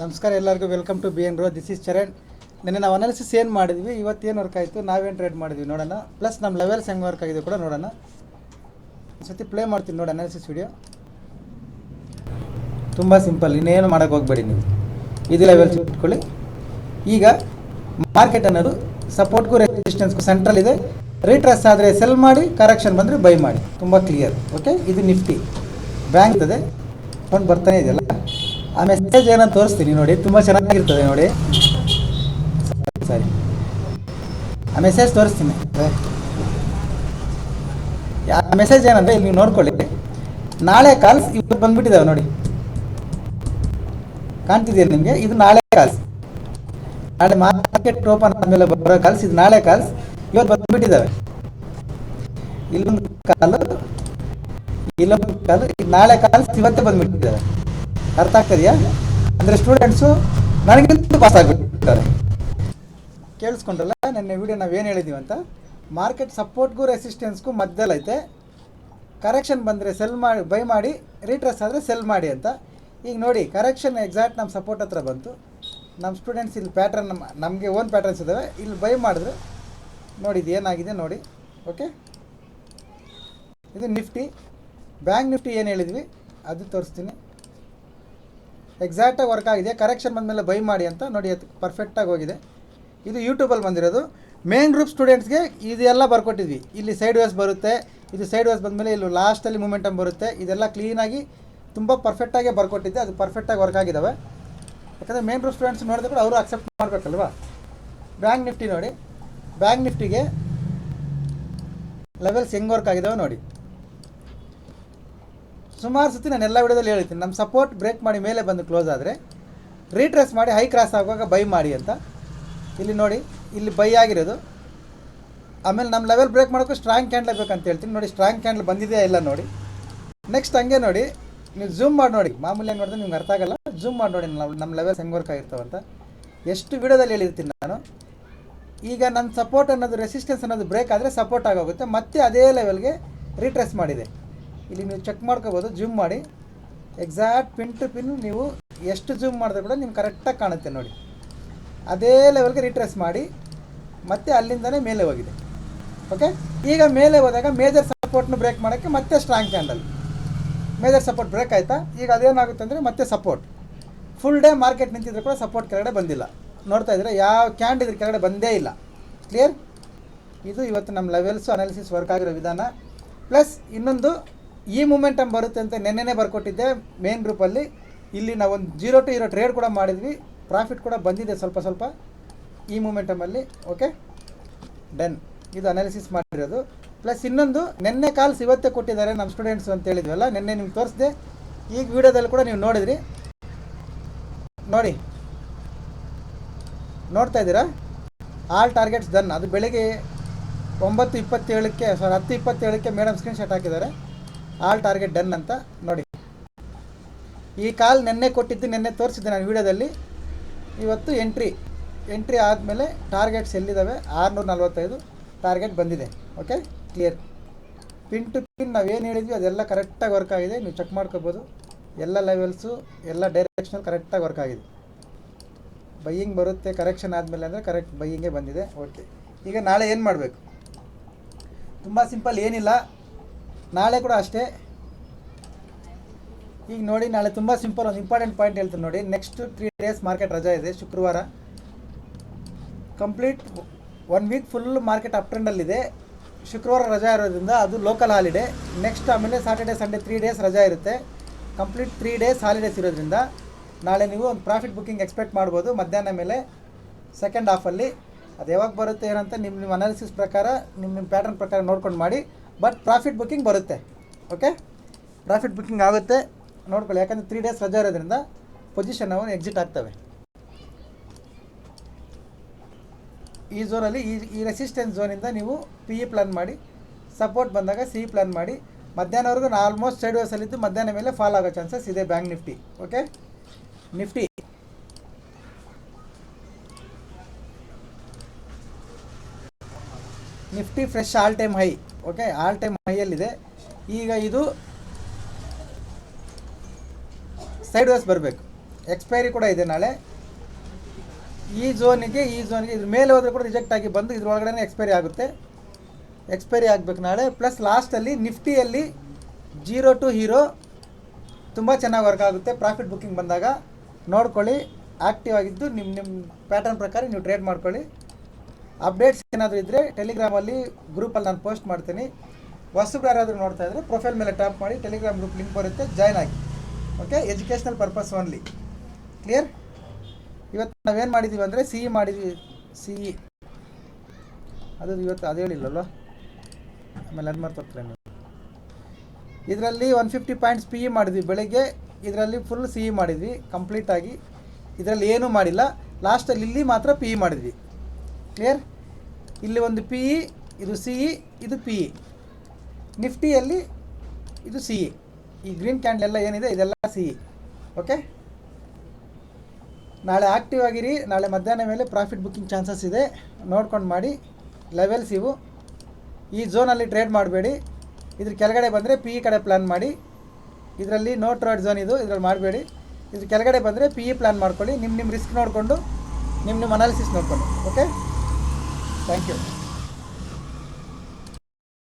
ನಮಸ್ಕಾರ, ಎಲ್ಲರಿಗೂ welcome to B N rho this is Charan ನಿನ್ನೆ ನಾವು ಅನಾಲಿಸಿಸ್ ಏನು ಮಾಡಿದ್ವಿ? ಇವತ್ತೇನು ವರ್ಕ್ ಆಯಿತು? ನಾವೇನು ಟ್ರೇಡ್ ಮಾಡಿದ್ವಿ ನೋಡೋಣ. ಪ್ಲಸ್ ನಮ್ಮ ಲೆವೆಲ್ಸ್ ಹೆಂಗೆ ವರ್ಕ್ ಆಗಿದೆ ಕೂಡ ನೋಡೋಣ. ಒಂದ್ಸತಿ ಪ್ಲೇ ಮಾಡ್ತೀನಿ ನೋಡಿ ಅನಾಲಿಸಿಸ್ ವಿಡಿಯೋ ತುಂಬ ಸಿಂಪಲ್ ಇನ್ನೇನು ಮಾಡೋಕೆ ಹೋಗಬೇಡಿ ನೀವು. ಇದು ಲೆವೆಲ್ಸ್ ಇಟ್ಕೊಳ್ಳಿ ಈಗ ಮಾರ್ಕೆಟ್ ಅನ್ನೋದು ಸಪೋರ್ಟ್ಗೂ ರೆಸಿಸ್ಟೆನ್ಸ್ಗೂ ಸೆಂಟ್ರಲ್ ಇದೆ. ರೀಟ್ರೆಸ್ ಆದರೆ ಸೆಲ್ ಮಾಡಿ ಕರೆಕ್ಷನ್ ಬಂದರೆ ಬೈ ಮಾಡಿ. ತುಂಬ ಕ್ಲಿಯರ್ ಓಕೆ ಇದು ನಿಫ್ಟಿ. ಬ್ಯಾಂಕ್ ಇದೆ. ಫಂಡ್ ಬರ್ತಾನೆ ಇದೆಯಲ್ಲ? ಆ ಮೆಸೇಜ್ ಏನಂತ ತೋರಿಸ್ತೀನಿ ನೋಡಿ, ತುಂಬ ಚೆನ್ನಾಗಿರ್ತದೆ ನೋಡಿ. ಸರಿ. ಆ ಮೆಸೇಜ್ ತೋರಿಸ್ತೀನಿ. ಆ ಮೆಸೇಜ್ ಏನಂದರೆ ಇಲ್ಲಿ ನೀವು ನೋಡ್ಕೊಳ್ಳಿ. ನಾಳೆ ಕಾಲ್ಸ್ ಇವತ್ತು ಬಂದ್ಬಿಟ್ಟಿದ್ದಾವೆ ನೋಡಿ. ಕಾಣ್ತಿದೆಯಾ ನಿಮಗೆ? ಇದು ನಾಳೆ ಕಾಲ್ಸ್ ನಾಳೆ ಮಾರ್ಕೆಟ್ ಓಪನ್ ಆದಮೇಲೆ ಬರೋ ಕಾಲ್ಸ್ ಇದು ನಾಳೆ ಕಾಲ್ಸ್ ಇವತ್ತು ಬಂದ್ಬಿಟ್ಟಿದ್ದಾವೆ ಇಲ್ಲೊಂದು ಕಾಲು ಇಲ್ಲೊಂದು ಕಾಲು ನಾಳೆ ಕಾಲ್ಸ್ ಇವತ್ತೇ ಬಂದ್ಬಿಟ್ಟಿದ್ದಾವೆ ಅರ್ಥ ಆಗ್ತದೆಯಾ? ಅಂದರೆ ಸ್ಟೂಡೆಂಟ್ಸು ನನಗಿಂತ ಪಾಸ್ ಆಗಿಬಿಟ್ಟಿರ್ತಾರೆ ಕೇಳಿಸ್ಕೊಂಡ್ರಲ್ಲ, ನನ್ನ ವಿಡಿಯೋ ಏನು ಹೇಳಿದ್ದೀವಿ ಅಂತ? ಮಾರ್ಕೆಟ್ ಸಪೋರ್ಟ್ಗೂ ರೆಸಿಸ್ಟೆನ್ಸ್ಗೂ ಮಧ್ಯದಲ್ಲೈತೆ ಕರೆಕ್ಷನ್ ಬಂದರೆ ಸೆಲ್ ಮಾಡಿ ಬೈ ಮಾಡಿ ರೀಟ್ರೆಸ್ ಆದರೆ ಸೆಲ್ ಮಾಡಿ ಅಂತ. ಈಗ ನೋಡಿ ಕರೆಕ್ಷನ್ ಎಕ್ಸಾಕ್ಟ್ ನಮ್ಮ ಸಪೋರ್ಟ್ ಹತ್ರ ಬಂತು. ನಮ್ಮ ಸ್ಟೂಡೆಂಟ್ಸ್ ಇಲ್ಲಿ ಪ್ಯಾಟ್ರನ್ ನಮ್ಮ ನಮಗೆ ಓನ್ ಪ್ಯಾಟ್ರನ್ಸ್ ಇದ್ದಾವೆ ಇಲ್ಲಿ ಬೈ ಮಾಡಿದ್ರೆ ನೋಡಿ, ಇದು ಏನಾಗಿದೆ ನೋಡಿ ಓಕೆ ಇದು ನಿಫ್ಟಿ ಬ್ಯಾಂಕ್ ನಿಫ್ಟಿ ಏನು ಹೇಳಿದ್ವಿ? ಅದು ತೋರಿಸ್ತೀನಿ. ಎಕ್ಸಾಕ್ಟಾಗಿ ವರ್ಕ್ ಆಗಿದೆ. ಕರೆಕ್ಷನ್ ಬಂದಮೇಲೆ ಬೈ ಮಾಡಿ ಅಂತ ನೋಡಿ, ಅದು ಪರ್ಫೆಕ್ಟಾಗಿ ಹೋಗಿದೆ. ಇದು ಯೂಟ್ಯೂಬಲ್ಲಿ ಬಂದಿರೋದು. ಮೇನ್ ಗ್ರೂಪ್ ಸ್ಟೂಡೆಂಟ್ಸ್ಗೆ ಇದೆಲ್ಲ ಬರ್ಕೊಟ್ಟಿದ್ವಿ. ಇಲ್ಲಿ ಸೈಡ್ ವೇಸ್ ಬರುತ್ತೆ. ಇದು ಸೈಡ್ ವೇಸ್ ಬಂದಮೇಲೆ ಇಲ್ಲಿ ಲಾಸ್ಟಲ್ಲಿ ಮೂಮೆಂಟಮ್ ಬರುತ್ತೆ. ಇದೆಲ್ಲ ಕ್ಲೀನಾಗಿ ತುಂಬ ಪರ್ಫೆಕ್ಟಾಗಿ ಬರ್ಕೊಟ್ಟಿದ್ದೆ. ಅದು ಪರ್ಫೆಕ್ಟಾಗಿ ವರ್ಕ್ ಆಗಿದ್ದಾವೆ ಯಾಕಂದರೆ ಮೇನ್ ಗ್ರೂಪ್ ಸ್ಟೂಡೆಂಟ್ಸ್ ನೋಡಿದ್ರೆ ಕೂಡ ಅವರು ಅಕ್ಸೆಪ್ಟ್ ಮಾಡಬೇಕಲ್ವಾ? ಬ್ಯಾಂಕ್ ನಿಫ್ಟಿ ನೋಡಿ. ಬ್ಯಾಂಕ್ ನಿಫ್ಟಿಗೆ ಲೆವೆಲ್ಸ್ ಹೆಂಗೆ ವರ್ಕ್ ಆಗಿದ್ದಾವೆ ನೋಡಿ. ಸುಮಾರು ಸತಿ ನಾನು ಎಲ್ಲ ವಿಡಿಯೋದಲ್ಲಿ ಹೇಳ್ತೀನಿ ನಮ್ಮ ಸಪೋರ್ಟ್ ಬ್ರೇಕ್ ಮಾಡಿ ಮೇಲೆ ಬಂದು ಕ್ಲೋಸ್ ಆದರೆ ರೀಟ್ರೆಸ್ ಮಾಡಿ ಹೈ ಕ್ರಾಸ್ ಆಗುವಾಗ ಬೈ ಮಾಡಿ ಅಂತ. ಇಲ್ಲಿ ನೋಡಿ, ಇಲ್ಲಿ ಬೈ ಆಗಿರೋದು. ಆಮೇಲೆ ನಮ್ಮ ಲೆವೆಲ್ ಬ್ರೇಕ್ ಮಾಡೋಕ್ಕೂ ಸ್ಟ್ರಾಂಗ್ ಕ್ಯಾಂಡ್ಲ್ ಬೇಕಂತ ಹೇಳ್ತೀನಿ. ನೋಡಿ ಸ್ಟ್ರಾಂಗ್ ಕ್ಯಾಂಡ್ಲ್ ಬಂದಿದೆಯಾ ಇಲ್ಲ ನೋಡಿ. ನೆಕ್ಸ್ಟ್ ಹಂಗೆ ನೋಡಿ, ನೀವು ಝೂಮ್ ಮಾಡಿ ನೋಡಿ. ಮಾಮೂಲಿ ನೋಡಿದ್ರೆ ನಿಮ್ಗೆ ಅರ್ಥ ಆಗಲ್ಲ. ಝೂಮ್ ಮಾಡಿ ನೋಡಿ ನಾವು ನಮ್ಮ ಲೆವೆಲ್ಸ್ ಹೆಂಗೆ ವರ್ಕ್ ಆಗಿರ್ತಾವಂತ ಎಷ್ಟು ವಿಡಿಯೋದಲ್ಲಿ ಹೇಳಿರ್ತೀನಿ ನಾನು. ಈಗ ನನ್ನ ಸಪೋರ್ಟ್ ಅನ್ನೋದು ರೆಸಿಸ್ಟೆನ್ಸ್ ಅನ್ನೋದು ಬ್ರೇಕ್ ಆದರೆ ಸಪೋರ್ಟ್ ಆಗೋಗುತ್ತೆ. ಮತ್ತೆ ಅದೇ ಲೆವೆಲ್ಗೆ ರೀಟ್ರೆಸ್ ಮಾಡಿದೆ. ಇಲ್ಲಿ ನೀವು ಚೆಕ್ ಮಾಡ್ಕೋಬೋದು ಜೂಮ್ ಮಾಡಿ. ಎಕ್ಸಾಕ್ಟ್ ಪಿನ್ ಟು ಪಿನ್ ನೀವು ಎಷ್ಟು ಜೂಮ್ ಮಾಡಿದ್ರೆ ಕೂಡ ನಿಮ್ಗೆ ಕರೆಕ್ಟಾಗಿ ಕಾಣುತ್ತೆ ನೋಡಿ. ಅದೇ ಲೆವೆಲ್ಗೆ ರಿಟ್ರೆಸ್ ಮಾಡಿ, ಮತ್ತೆ ಅಲ್ಲಿಂದನೇ ಮೇಲೆ ಹೋಗಿದೆ. ಓಕೆ ಈಗ ಮೇಲೆ ಹೋದಾಗ ಮೇಜರ್ ಸಪೋರ್ಟ್ನ ಬ್ರೇಕ್ ಮಾಡೋಕ್ಕೆ ಮತ್ತೆ strong candle major support break ಆಯಿತಾ? ಈಗ ಅದೇನಾಗುತ್ತೆ ಅಂದರೆ ಮತ್ತೆ ಸಪೋರ್ಟ್ ಫುಲ್ ಡೇ ಮಾರ್ಕೆಟ್ ನಿಂತಿದ್ರೆ ಕೂಡ ಸಪೋರ್ಟ್ ಕೆಳಗಡೆ ಬಂದಿಲ್ಲ. ನೋಡ್ತಾ ಇದ್ರೆ ಯಾವ ಕ್ಯಾಂಡ್ ಇದ್ರ ಕೆಳಗಡೆ ಬಂದೇ ಇಲ್ಲ. ಕ್ಲಿಯರ್ ಇದು ಇವತ್ತು ನಮ್ಮ ಲೆವೆಲ್ಸು ಅನಾಲಿಸಿಸ್ ವರ್ಕ್ ಆಗಿರೋ ವಿಧಾನ. ಪ್ಲಸ್ ಇನ್ನೊಂದು ಈ ಮೂಮೆಂಟಮ್ ಬರುತ್ತೆ ಅಂತ ನೆನ್ನೆನೇ ಬರ್ಕೊಟ್ಟಿದ್ದೆ ಮೇನ್ ಗ್ರೂಪಲ್ಲಿ ಇಲ್ಲಿ ನಾವು ಒಂದು ಜೀರೋ ಟು ಇರೋ ಟ್ರೇಡ್ ಕೂಡ ಮಾಡಿದ್ವಿ. ಪ್ರಾಫಿಟ್ ಕೂಡ ಬಂದಿದೆ ಸ್ವಲ್ಪ ಸ್ವಲ್ಪ ಈ ಮೂಮೆಂಟಮಲ್ಲಿ ಓಕೆ ಡನ್ ಇದು ಅನಾಲಿಸಿಸ್ ಮಾಡಿರೋದು. ಪ್ಲಸ್ ಇನ್ನೊಂದು, ನಿನ್ನೆ ಕಾಲ್ಸ್ ಇವತ್ತೇ ಕೊಟ್ಟಿದ್ದಾರೆ ನಮ್ಮ ಸ್ಟೂಡೆಂಟ್ಸ್ ಅಂತ ಹೇಳಿದ್ವಲ್ಲ, ನಿನ್ನೆ ನಿಮ್ಗೆ ತೋರಿಸಿದೆ. ಈಗ ವಿಡಿಯೋದಲ್ಲಿ ಕೂಡ ನೀವು ನೋಡಿದ್ರಿ. ನೋಡಿ. ನೋಡ್ತಾ ಇದ್ದೀರಾ? ಆಲ್ ಟಾರ್ಗೆಟ್ಸ್ ಡನ್ ಅದು ಬೆಳಗ್ಗೆ ಒಂಬತ್ತು ಇಪ್ಪತ್ತೇಳಕ್ಕೆ ಸಾರಿ ಹತ್ತು ಇಪ್ಪತ್ತೇಳಕ್ಕೆ ಮೇಡಮ್ ಸ್ಕ್ರೀನ್ ಶಾಟ್ ಹಾಕಿದ್ದಾರೆ. ಆಲ್ ಟಾರ್ಗೆಟ್ ಡನ್ ಅಂತ ನೋಡಿ. ಈ ಕಾಲ್ ನೆನ್ನೆ ಕೊಟ್ಟಿದ್ದು, ನೆನ್ನೆ ತೋರಿಸಿದ್ದೆ ನಾನು ವಿಡಿಯೋದಲ್ಲಿ. ಇವತ್ತು ಎಂಟ್ರಿ ಎಂಟ್ರಿ ಆದಮೇಲೆ ಟಾರ್ಗೆಟ್ಸ್ ಎಲ್ಲಿದ್ದಾವೆ? ಆರುನೂರ ನಲ್ವತ್ತೈದು ಟಾರ್ಗೆಟ್ ಬಂದಿದೆ. Okay clear pin to pin ನಾವು ಏನು ಹೇಳಿದ್ವಿ, ಅದೆಲ್ಲ ಕರೆಕ್ಟಾಗಿ ವರ್ಕ್ ಆಗಿದೆ. ನೀವು ಚೆಕ್ ಮಾಡ್ಕೋಬೋದು. ಎಲ್ಲ ಲೆವೆಲ್ಸು ಎಲ್ಲ ಡೈರೆಕ್ಷನಲ್ ಕರೆಕ್ಟಾಗಿ ವರ್ಕ್ ಆಗಿದೆ. ಬೈಯಿಂಗ್ ಬರುತ್ತೆ ಕರೆಕ್ಷನ್ ಆದಮೇಲೆ ಅಂದರೆ ಕರೆಕ್ಟ್ ಬೈಯಿಂಗೇ ಬಂದಿದೆ. ಓಕೆ ಈಗ ನಾಳೆ ಏನು ಮಾಡಬೇಕು? ತುಂಬ ಸಿಂಪಲ್ ಏನಿಲ್ಲ. ನಾಳೆ ಕೂಡ ಅಷ್ಟೇ. ಈಗ ನೋಡಿ, ನಾಳೆ ತುಂಬ ಸಿಂಪಲ್ ಒಂದು ಇಂಪಾರ್ಟೆಂಟ್ ಪಾಯಿಂಟ್ ಹೇಳ್ತೀನಿ ನೋಡಿ. ನೆಕ್ಸ್ಟ್ ತ್ರೀ ಡೇಸ್ ಮಾರ್ಕೆಟ್ ರಜಾ ಇದೆ, ಶುಕ್ರವಾರ. Complete one week full market up ಟ್ರೆಂಡಲ್ಲಿದೆ ಶುಕ್ರವಾರ ರಜಾ ಇರೋದ್ರಿಂದ ಅದು ಲೋಕಲ್ ಹಾಲಿಡೇ ನೆಕ್ಸ್ಟ್ ಆಮೇಲೆ ಸಾಟರ್ಡೆ ಸಂಡೇ ತ್ರೀ ಡೇಸ್ ರಜಾ ಇರುತ್ತೆ. ಕಂಪ್ಲೀಟ್ ತ್ರೀ ಡೇಸ್ ಹಾಲಿಡೇಸ್ ಇರೋದ್ರಿಂದ ನಾಳೆ ನೀವು ಒಂದು ಪ್ರಾಫಿಟ್ ಬುಕ್ಕಿಂಗ್ ಎಕ್ಸ್ಪೆಕ್ಟ್ ಮಾಡ್ಬೋದು. ಮಧ್ಯಾಹ್ನ ಮೇಲೆ ಸೆಕೆಂಡ್ ಹಾಫಲ್ಲಿ ಅದು ಯಾವಾಗ ಬರುತ್ತೆ ಏನಂತ ನಿಮ್ಮ ನಿಮ್ಮ ಅನಾಲಿಸಿಸ್ ಪ್ರಕಾರ, ನಿಮ್ಮ ನಿಮ್ಮ ಪ್ಯಾಟರ್ನ್ ಪ್ರಕಾರ ನೋಡ್ಕೊಂಡು ಮಾಡಿ. ಬಟ್ ಪ್ರಾಫಿಟ್ ಬುಕ್ಕಿಂಗ್ ಬರುತ್ತೆ. ಓಕೆ ಪ್ರಾಫಿಟ್ ಬುಕ್ಕಿಂಗ್ ಆಗುತ್ತೆ. ನೋಡ್ಕೊಳ್ಳಿ, ಯಾಕಂದರೆ ತ್ರೀ ಡೇಸ್ ರಜಾ ಇರೋದ್ರಿಂದ ಪೊಸಿಷನ್ ಅವನು ಎಕ್ಸಿಟ್ ಆಗ್ತವೆ. ಈ ಝೋನಲ್ಲಿ ಈ ಈ ರೆಸಿಸ್ಟೆನ್ಸ್ ಝೋನಿಂದ ನೀವು ಪಿ ಇ ಪ್ಲಾನ್ ಮಾಡಿ ಸಪೋರ್ಟ್ ಬಂದಾಗ ಸಿ ಇ ಪ್ಲಾನ್ ಮಾಡಿ, ಮಧ್ಯಾಹ್ನವರೆಗೂ ನಾ ಆಲ್ಮೋಸ್ಟ್ ಸೈಡ್ ವೇಸಲ್ಲಿದ್ದು ಮಧ್ಯಾಹ್ನ ಮೇಲೆ ಫಾಲ್ ಆಗೋ ಚಾನ್ಸಸ್ ಇದೆ bank Nifty okay Nifty Nifty fresh all time high okay all time ಹೈಯಲ್ಲಿದೆ ಈಗ ಇದು ಸೈಡ್ ವೇಸ್ ಬರಬೇಕು. ಎಕ್ಸ್ಪೈರಿ ಕೂಡ ಇದೆ ನಾಳೆ. ಈ ಝೋನಿಗೆ ಈ ಝೋನಿಗೆ ಇದ್ರ ಮೇಲೆ ಹೋದರೆ ಕೂಡ ರಿಜೆಕ್ಟ್ ಆಗಿ ಬಂದು ಇದ್ರ ಒಳಗಡೆ ಎಕ್ಸ್ಪೈರಿ ಆಗುತ್ತೆ. ಎಕ್ಸ್ಪೈರಿ ಆಗಬೇಕು ನಾಳೆ. ಪ್ಲಸ್ ಲಾಸ್ಟಲ್ಲಿ ನಿಫ್ಟಿಯಲ್ಲಿ ಜೀರೋ ಟು ಹೀರೋ ತುಂಬ ಚೆನ್ನಾಗಿ ವರ್ಕ್ ಆಗುತ್ತೆ. ಪ್ರಾಫಿಟ್ ಬುಕ್ಕಿಂಗ್ ಬಂದಾಗ ನೋಡ್ಕೊಳ್ಳಿ. ಆ್ಯಕ್ಟಿವ್ ಆಗಿದ್ದು ನಿಮ್ಮ ನಿಮ್ಮ ಪ್ಯಾಟರ್ನ್ ಪ್ರಕಾರ ನೀವು ಟ್ರೇಡ್ ಮಾಡ್ಕೊಳ್ಳಿ. ಅಪ್ಡೇಟ್ಸ್ ಏನಾದರೂ ಇದ್ದರೆ ಟೆಲಿಗ್ರಾಮಲ್ಲಿ ಗ್ರೂಪಲ್ಲಿ ನಾನು ಪೋಸ್ಟ್ ಮಾಡ್ತೀನಿ. ಹೊಸಬ್ರು ಯಾರಾದರೂ ನೋಡ್ತಾ ಇದ್ದರೆ ಪ್ರೊಫೈಲ್ ಮೇಲೆ ಟ್ಯಾಪ್ ಮಾಡಿ ಟೆಲಿಗ್ರಾಮ್ ಗ್ರೂಪ್ ಲಿಂಕ್ ಬರುತ್ತೆ ಜಾಯ್ನ್ ಆಗಿ. Okay educational purpose only clear ಇವತ್ತು ನಾವೇನು ಮಾಡಿದ್ದೀವಿ ಅಂದರೆ ಸಿ ಇ ಮಾಡಿದ್ವಿ. ಸಿ ಇ ಅದು ಇವತ್ತು ಅದು ಹೇಳಿಲ್ಲಲ್ವ ಆಮೇಲೆ ಅದು ಮಾಡ್ತಾರೆ ನೀವು ಇದರಲ್ಲಿ one fifty points P E ಮಾಡಿದ್ವಿ ಬೆಳಗ್ಗೆ. ಇದರಲ್ಲಿ ಫುಲ್ ಸಿ ಇ ಮಾಡಿದ್ವಿ ಕಂಪ್ಲೀಟಾಗಿ ಇದರಲ್ಲಿ ಏನೂ ಮಾಡಿಲ್ಲ. ಲಾಸ್ಟಲ್ಲಿ ಇಲ್ಲಿ ಮಾತ್ರ ಪಿ ಇ ಮಾಡಿದ್ವಿ. ಕ್ಲಿಯರ್ ಇಲ್ಲಿ ಒಂದು ಪಿ ಇ ಇದು ಸಿ ಇ ಇದು ಪಿ ಇ ನಿಫ್ಟಿಯಲ್ಲಿ ಇದು ಸಿ ಇ ಈ ಗ್ರೀನ್ ಕ್ಯಾಂಡಲ್ ಎಲ್ಲ ಏನಿದೆ? ಇದೆಲ್ಲ ಸಿ ಇ ಓಕೆ ನಾಳೆ ಆಕ್ಟಿವ್ ಆಗಿರಿ. ನಾಳೆ ಮಧ್ಯಾಹ್ನ ಮೇಲೆ ಪ್ರಾಫಿಟ್ ಬುಕ್ಕಿಂಗ್ ಚಾನ್ಸಸ್ ಇದೆ. ನೋಡ್ಕೊಂಡು ಮಾಡಿ. ಲೆವೆಲ್ಸ್ ಇವು. ಈ ಝೋನಲ್ಲಿ ಟ್ರೇಡ್ ಮಾಡಬೇಡಿ. ಇದ್ರ ಕೆಳಗಡೆ ಬಂದರೆ ಪಿ ಇ ಕಡೆ ಪ್ಲ್ಯಾನ್ ಮಾಡಿ. ಇದರಲ್ಲಿ ನೋ ಟ್ರೇಡ್ ಝೋನ್ ಇದು. ಇದರಲ್ಲಿ ಮಾಡಬೇಡಿ. ಇದ್ರ ಕೆಳಗಡೆ ಬಂದರೆ ಪಿ ಇ ಪ್ಲ್ಯಾನ್ ಮಾಡ್ಕೊಳ್ಳಿ. ನಿಮ್ಮ ನಿಮ್ಮ ರಿಸ್ಕ್ ನೋಡಿಕೊಂಡು ನಿಮ್ಮ ನಿಮ್ಮ ಅನಾಲಿಸಿಸ್ ನೋಡ್ಕೊಳ್ಳಿ ಓಕೆ Thank you.